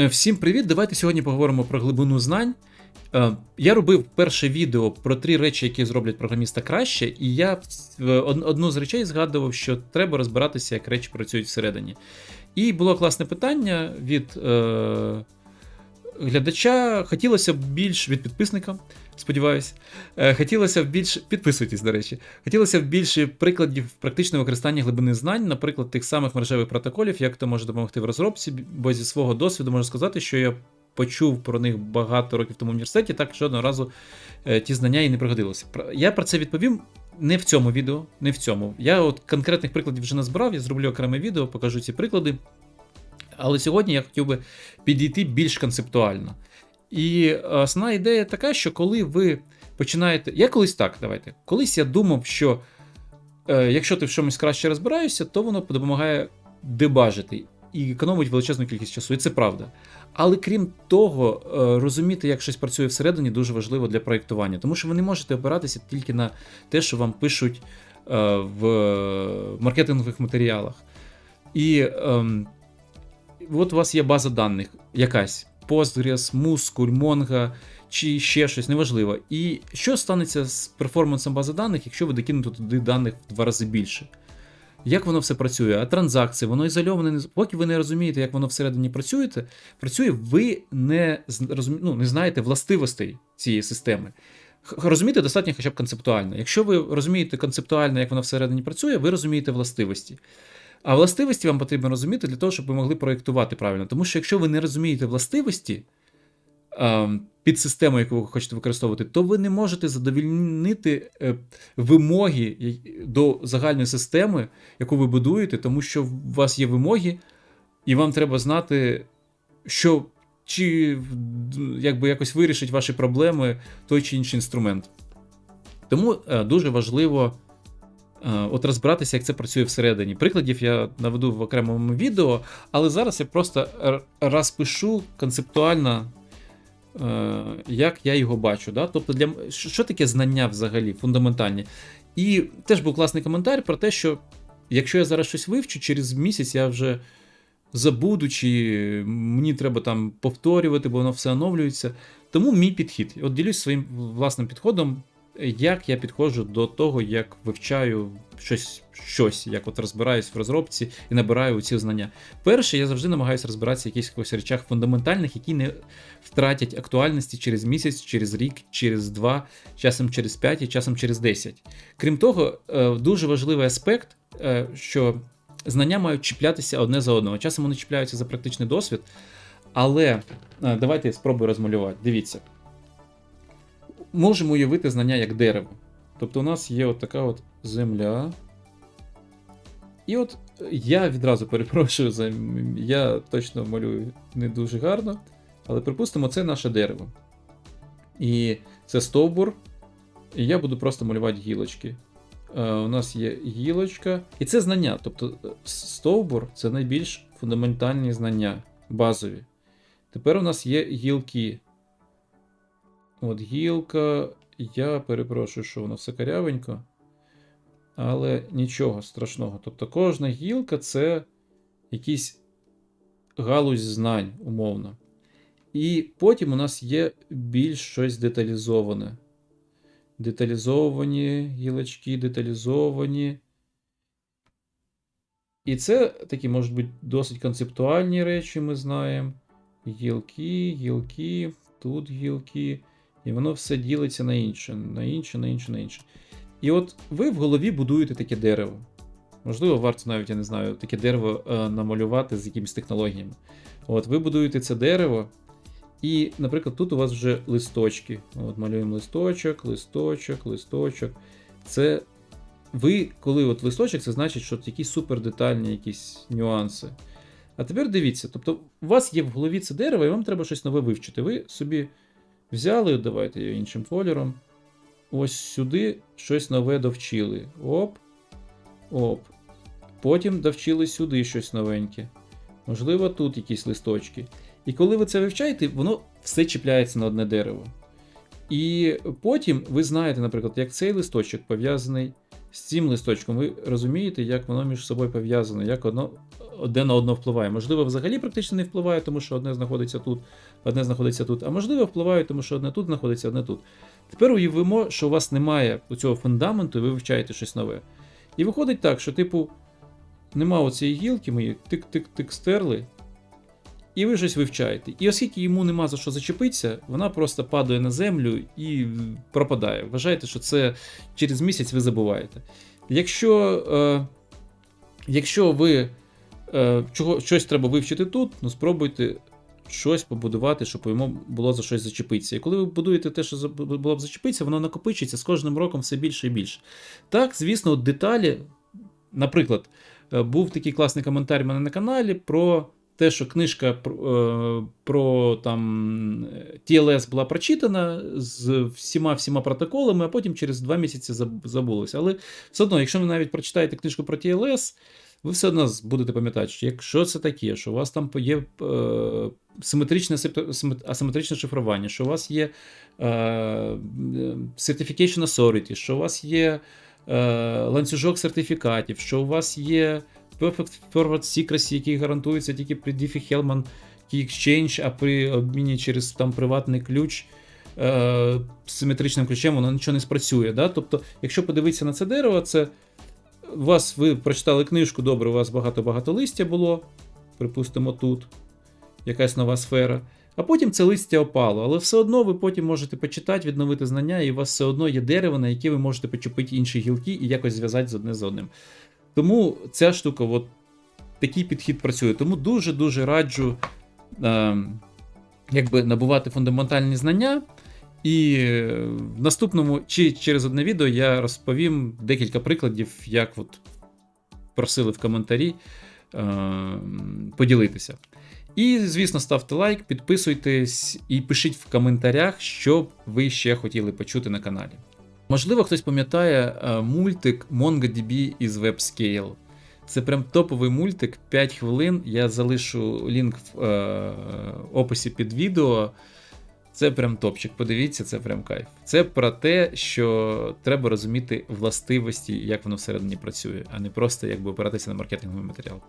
Е, Всім привіт! Давайте сьогодні поговоримо про глибину знань. Е, Я робив перше відео про три речі, які зроблять програміста краще, і я од- одну з речей згадував, що треба розбиратися, як речі працюють всередині. І було класне питання від е, глядача. Хотілося б більш від підписника, сподіваюся. Е, Хотілося б більше. Підписуйтесь, до речі. Хотілося б більше прикладів практичного використання глибини знань, наприклад, тих самих мережевих протоколів, як то може допомогти в розробці, бо зі свого досвіду можу сказати, що я почув про них багато років тому в університеті, так жодного разу е, ті знання і не пригодилися. Я про це відповім не в цьому відео, не в цьому. Я от конкретних прикладів вже назбирав, я зроблю окреме відео, покажу ці приклади. Але сьогодні я хотів би підійти більш концептуально. І е, основна ідея така, що коли ви починаєте. Я колись так, давайте. Колись я думав, що е, якщо ти в чомусь краще розбираєшся, то воно допомагає дебажити і економить величезну кількість часу. І це правда. Але крім того, е, розуміти, як щось працює всередині, дуже важливо для проєктування, тому що ви не можете опиратися тільки на те, що вам пишуть е, в маркетингових матеріалах. І ем, от у вас є база даних якась. Postgres, Muscle, Mongo чи ще щось, неважливо. І що станеться з перформансом бази даних, якщо ви докинете туди даних в два рази більше? Як воно все працює? А транзакції, воно ізольоване. Поки ви не розумієте, як воно всередині працюєте, працює, ви не, ну, не знаєте властивостей цієї системи. Розуміти достатньо хоча б концептуально. Якщо ви розумієте концептуально, як воно всередині працює, ви розумієте властивості. А властивості вам потрібно розуміти для того, щоб ви могли проєктувати правильно. Тому що якщо ви не розумієте властивості ем, під систему, яку ви хочете використовувати, то ви не можете задовільнити е, вимоги до загальної системи, яку ви будуєте, тому що у вас є вимоги, і вам треба знати, що чи якби якось вирішить ваші проблеми той чи інший інструмент. Тому е, дуже важливо от розбиратися, як це працює всередині. Прикладів я наведу в окремому відео, але зараз я просто розпишу концептуально, е, як я його бачу. Да? Тобто, для що таке знання взагалі, фундаментальні. І теж був класний коментар про те, що якщо я зараз щось вивчу, через місяць я вже забуду, чи мені треба там повторювати, бо воно все оновлюється. Тому мій підхід. От ділюсь своїм власним підходом, як я підходжу до того, як вивчаю щось, щось як от розбираюсь в розробці і набираю ці знання. Перше, я завжди намагаюся розбиратися в якихось речах фундаментальних, які не втратять актуальності через місяць, через рік, через два, часом через п'ять і часом через десять. Крім того, е, дуже важливий аспект, е, що знання мають чіплятися одне за одного. Часом вони чіпляються за практичний досвід, але е, давайте я спробую розмалювати. Дивіться. Можемо уявити знання як дерево. Тобто у нас є от така от земля. І от е, я відразу перепрошую, за я точно малюю не дуже гарно, але припустимо, це наше дерево. І це стовбур. І я буду просто малювати гілочки. Е, у нас є гілочка. І це знання. Тобто е, стовбур це найбільш фундаментальні знання, базові. Тепер у нас є гілки. От гілка. Я перепрошую, що воно все карявенько. Але нічого страшного. Тобто кожна гілка це якийсь галузь знань, умовно. І потім у нас є більш щось деталізоване. Деталізовані гілочки, деталізовані. І це такі можуть бути досить концептуальні речі, ми знаємо. Гілки, гілки, тут гілки. І воно все ділиться на інше, на інше, на інше, на інше. І от ви в голові будуєте таке дерево. Можливо, варто навіть, я не знаю, таке дерево е, намалювати з якимись технологіями. От ви будуєте це дерево, і, наприклад, тут у вас вже листочки. От малюємо листочок, листочок, листочок. Це ви, коли от листочок, це значить, що якісь супер детальні якісь нюанси. А тепер дивіться, тобто у вас є в голові це дерево, і вам треба щось нове вивчити. Ви собі взяли, давайте його іншим кольором. Ось сюди щось нове довчили. Оп. Оп. Потім довчили сюди щось новеньке. Можливо, тут якісь листочки. І коли ви це вивчаєте, воно все чіпляється на одне дерево. І потім ви знаєте, наприклад, як цей листочок пов'язаний з цим листочком. Ви розумієте, як воно між собою пов'язано, як воно одне на одне впливає. Можливо, взагалі практично не впливає, тому що одне знаходиться тут, одне знаходиться тут, а можливо, впливає, тому що одне тут знаходиться, одне тут. Тепер уявимо, що у вас немає цього фундаменту, і ви вивчаєте щось нове. І виходить так, що, типу, нема оцієї гілки, ми її тик-тик-тик стерли, і ви щось вивчаєте. І оскільки йому нема за що зачепитися, вона просто падає на землю і пропадає. Вважайте, що це через місяць ви забуваєте. Якщо, е, якщо ви е, чого, щось треба вивчити тут, ну спробуйте щось побудувати, щоб йому було за щось зачепитися. І коли ви будуєте те, що було б зачепитися, воно накопичується з кожним роком все більше і більше. Так, звісно, деталі, наприклад, е, був такий класний коментар в мене на каналі про те, що книжка про, е, про там TLS була прочитана з всіма всіма протоколами, а потім через два місяці забулося. Але все одно, якщо ви навіть прочитаєте книжку про TLS, ви все одно будете пам'ятати, що якщо це таке, що у вас там є е, симетричне, асиметричне шифрування, що у вас є е, е, Certification Authority, що у вас є ланцюжок сертифікатів, що у вас є Perfect Forward Secrecy, який гарантується тільки при Diffie-Hellman Key Exchange, а при обміні через там приватний ключ е, симетричним ключем воно нічого не спрацює. Да? Тобто, якщо подивитися на це дерево, це у вас ви прочитали книжку, добре, у вас багато-багато листя було, припустимо, тут якась нова сфера. А потім це листя опало, але все одно ви потім можете почитати, відновити знання, і у вас все одно є дерево, на яке ви можете почепити інші гілки і якось зв'язати з одне з одним. Тому ця штука, от такий підхід працює. Тому дуже-дуже раджу е, якби набувати фундаментальні знання. І е, в наступному чи через одне відео я розповім декілька прикладів, як от просили в коментарі е, поділитися. І, звісно, ставте лайк, підписуйтесь і пишіть в коментарях, що ви ще хотіли почути на каналі. Можливо, хтось пам'ятає е, мультик MongoDB із WebScale. Це прям топовий мультик, 5 хвилин. Я залишу лінк в е, описі під відео. Це прям топчик. Подивіться, це прям кайф. Це про те, що треба розуміти властивості, як воно всередині працює, а не просто якби опиратися на маркетинговий матеріал.